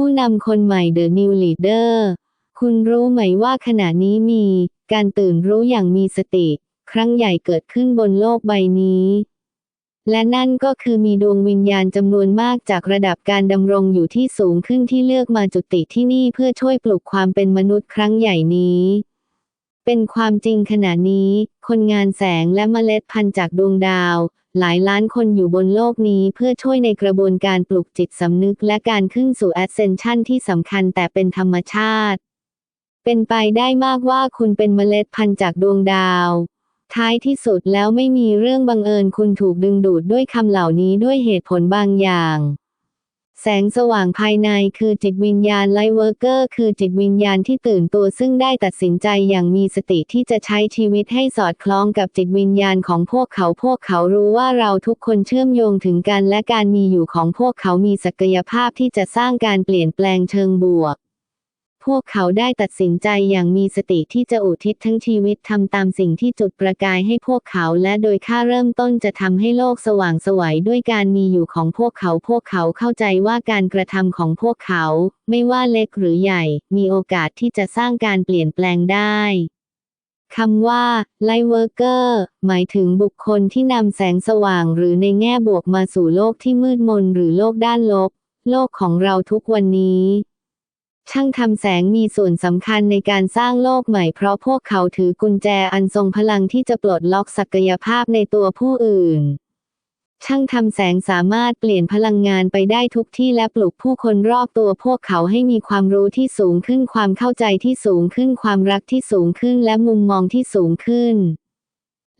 ผู้นำคนใหม่ The New Leader คุณรู้ไหมว่าขณะนี้มีการตื่นรู้อย่างมีสติ ครั้งใหญ่เกิดขึ้นบนโลกใบนี้ และนั่นก็คือมีดวงวิญญาณจำนวนมากจากระดับการดำรงอยู่ที่สูงขึ้นที่เลือกมาจุติที่นี่เพื่อช่วยปลุกความเป็นมนุษย์ครั้งใหญ่นี้ เป็นความจริงขณะนี้ คนงานแสงและเมล็ดพันธุ์จากดวงดาว หลายล้านคนอยู่บนโลกนี้เพื่อช่วยในกระบวนการปลุกจิตสำนึกและการขึ้นสู่ Ascension ที่สำคัญแต่เป็นธรรมชาติ เป็นไปได้มากว่าคุณเป็นเมล็ดพันธุ์จากดวงดาว ท้ายที่สุดแล้วไม่มีเรื่องบังเอิญคุณถูกดึงดูดด้วยคำเหล่านี้ด้วยเหตุผลบางอย่าง แสงสว่างภายในคือจิตวิญญาณไลท์เวอร์เกอร์คือจิตวิญญาณที่ตื่นตัวซึ่งได้ตัดสินใจอย่างมีสติที่จะใช้ชีวิตให้สอดคล้องกับจิตวิญญาณของพวกเขาพวกเขารู้ว่าเราทุกคนเชื่อมโยงถึงกันและการมีอยู่ของพวกเขามีศักยภาพที่จะสร้างการเปลี่ยนแปลงเชิงบวก พวกเขาได้ตัดสินใจอย่างมีสติที่จะอุทิศทั้งชีวิตทำตามสิ่งที่จุดประกายให้พวกเขาและโดยค่าเริ่มต้นจะทำให้โลกสว่างสวัยด้วยการมีอยู่ของพวกเขาพวกเขาเข้าใจว่าการกระทำของพวกเขา ไม่ว่าเล็กหรือใหญ่ มีโอกาสที่จะสร้างการเปลี่ยนแปลงได้คำว่าไลเวอร์เกอร์หมายถึงบุคคลที่นำแสงสว่างหรือในแง่บวกมาสู่โลกที่มืดมนหรือโลกด้านลบ โลกของเราทุกวันนี้ ช่างทำแสงมีส่วนสำคัญในการสร้างโลกใหม่เพราะพวกเขาถือกุญแจอันทรงพลังที่จะปลดล็อกศักยภาพในตัวผู้อื่น ช่างทำแสงสามารถเปลี่ยนพลังงานไปได้ทุกที่และปลุกผู้คนรอบตัวพวกเขาให้มีความรู้ที่สูงขึ้นความเข้าใจที่สูงขึ้นความรักที่สูงขึ้นและมุมมองที่สูงขึ้น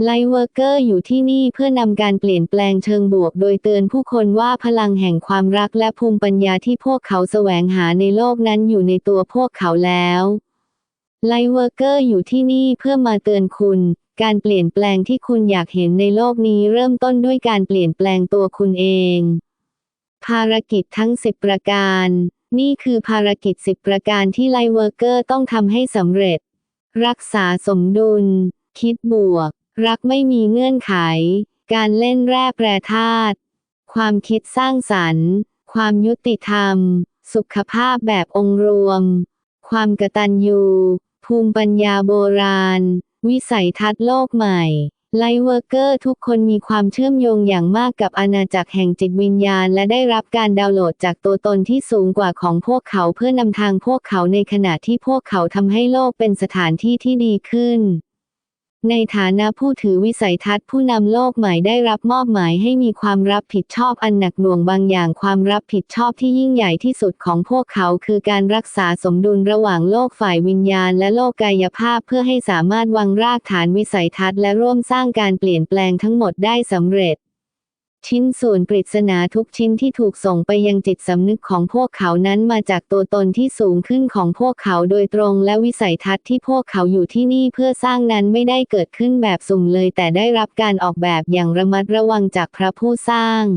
ไลท์เวอร์เกอร์อยู่ที่นี่เพื่อนำการเปลี่ยนแปลงเชิงบวก โดยเตือนผู้คนว่าพลังแห่งความรักและภูมิปัญญาที่พวกเขาแสวงหาในโลกนั้นอยู่ในตัวพวกเขาแล้วไลท์เวอร์เกอร์อยู่ที่นี่เพื่อมาเตือนคุณ การเปลี่ยนแปลงที่คุณอยากเห็นในโลกนี้เริ่มต้นด้วยการเปลี่ยนแปลงตัวคุณเอง ภารกิจทั้ง 10 ประการ นี่คือภารกิจ 10 ประการที่ไลท์เวอร์เกอร์ต้องทำให้สำเร็จ รักษาสมดุล คิดบวก รักไม่มีเงื่อนไข การเล่นแร่แปรธาตุ ความคิดสร้างสรรค์ ความยุติธรรม สุขภาพแบบองค์รวม ความกตัญญู ภูมิปัญญาโบราณ วิสัยทัศน์โลกใหม่ ไลท์เวอร์เกอร์ทุกคนมีความเชื่อมโยงอย่างมากกับอาณาจักรแห่งจิตวิญญาณ และได้รับการดาวน์โหลดจากตัวตนที่สูงกว่าของพวกเขาเพื่อนำทางพวกเขาในขณะที่พวกเขาทำให้โลกเป็นสถานที่ที่ดีขึ้น ในฐานะผู้ถือวิสัยทัศน์ผู้นำโลกใหม่ได้รับมอบหมายให้มีความรับผิดชอบอันหนักหน่วงบางอย่างความรับผิดชอบที่ยิ่งใหญ่ที่สุดของพวกเขาคือการรักษาสมดุลระหว่างโลกฝ่ายวิญญาณและโลกกายภาพเพื่อให้สามารถวางรากฐานวิสัยทัศน์และร่วมสร้างการเปลี่ยนแปลงทั้งหมดได้สำเร็จ ชิ้นส่วนปริศนาทุกชิ้นที่ถูกส่งไปยังจิตสำนึกของพวกเขานั้นมาจากตัวตนที่สูงขึ้นของพวกเขาโดยตรงและวิสัยทัศน์ที่พวกเขาอยู่ที่นี่เพื่อสร้างนั้นไม่ได้เกิดขึ้นแบบสุ่มเลยแต่ได้รับการออกแบบอย่างระมัดระวังจากพระผู้สร้าง